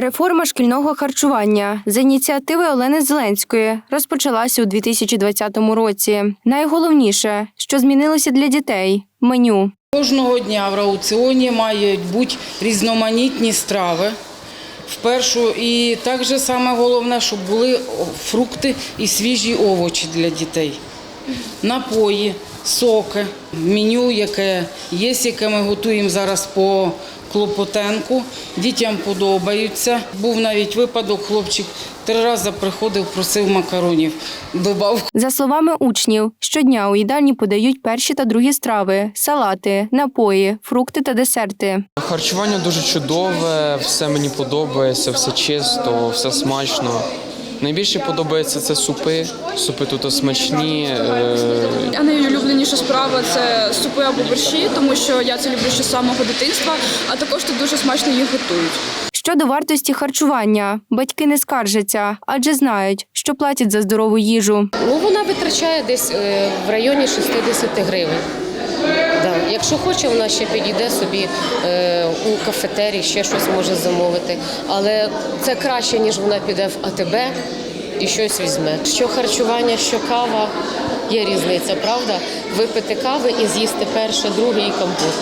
Реформа шкільного харчування за ініціативи Олени Зеленської розпочалася у 2020 році. Найголовніше, що змінилося для дітей меню. Кожного дня в раціоні мають бути різноманітні страви. В першу і так же саме головне, щоб були фрукти і свіжі овочі для дітей. Напої, соки, меню, яке є, яке ми готуємо зараз по клопотенку. Дітям подобаються. Був навіть випадок, хлопчик три рази приходив, просив макаронів. Добавку. За словами учнів, щодня у їдальні подають перші та другі страви, салати, напої, фрукти та десерти. Харчування дуже чудове, все мені подобається, все чисто, все смачно. Найбільше подобається це супи. Супи тут смачні. е, А найулюбленіша справа це супи або борщі, тому що я це люблю ще з самого дитинства, а також тут дуже смачно їх готують. Щодо вартості харчування, батьки не скаржаться, адже знають, що платять за здорову їжу. Ну, вона витрачає десь е, в районі 60 гривень. Якщо хоче, вона ще підійде собі е, у кафетері, ще щось може замовити. Але це краще, ніж вона піде в АТБ і щось візьме. Що харчування, що кава, є різниця, правда? Випити кави і з'їсти перше, друге і компот.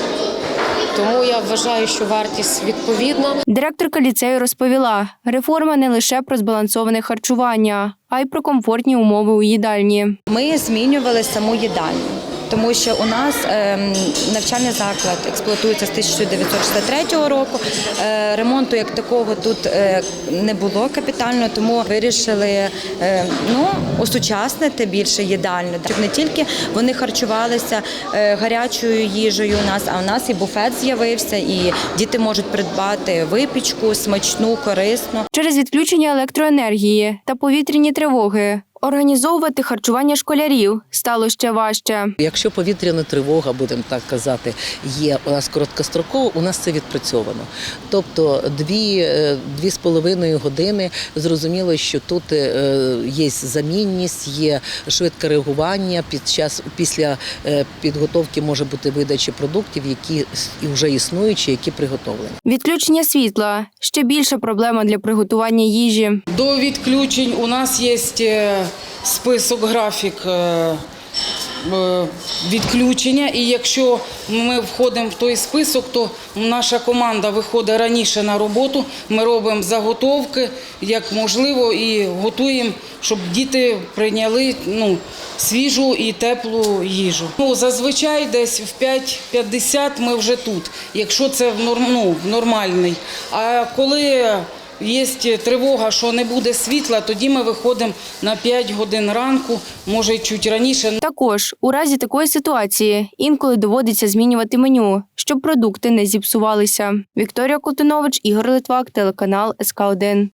Тому я вважаю, що вартість відповідна. Директорка ліцею розповіла, реформа не лише про збалансоване харчування, а й про комфортні умови у їдальні. Ми змінювали саму їдальню. Тому що у нас ем, навчальний заклад експлуатується з 1963 року. Е, ремонту як такого тут е, не було капітально, тому вирішили е, ну, осучаснити більше їдальню, щоб не тільки вони харчувалися гарячою їжею у нас, а у нас і буфет з'явився, і діти можуть придбати випічку смачну, корисну. Через відключення електроенергії та повітряні тривоги організовувати харчування школярів стало ще важче. Якщо повітряна тривога, будемо так казати, є у нас короткостроково, у нас це відпрацьовано. Тобто дві, е, дві з половиною години зрозуміло, що тут е, є замінність, є швидке реагування. Під час після е, підготовки може бути видача продуктів, які і вже існуючі, які приготовлені. Відключення світла ще більша проблема для приготування їжі. До відключень у нас є список, графік е, е, відключення. І якщо ми входимо в той список, то наша команда виходить раніше на роботу. Ми робимо заготовки, як можливо, і готуємо, щоб діти прийняли ну, свіжу і теплу їжу. Ну, зазвичай десь в 5.50 ми вже тут, якщо це ну, нормальний. А коли Є тривога, що не буде світла, тоді ми виходимо на 5 годин ранку, може й чуть раніше. Також у разі такої ситуації інколи доводиться змінювати меню, щоб продукти не зіпсувалися. Вікторія Колтунович, Ігор Литвак, телеканал СК 1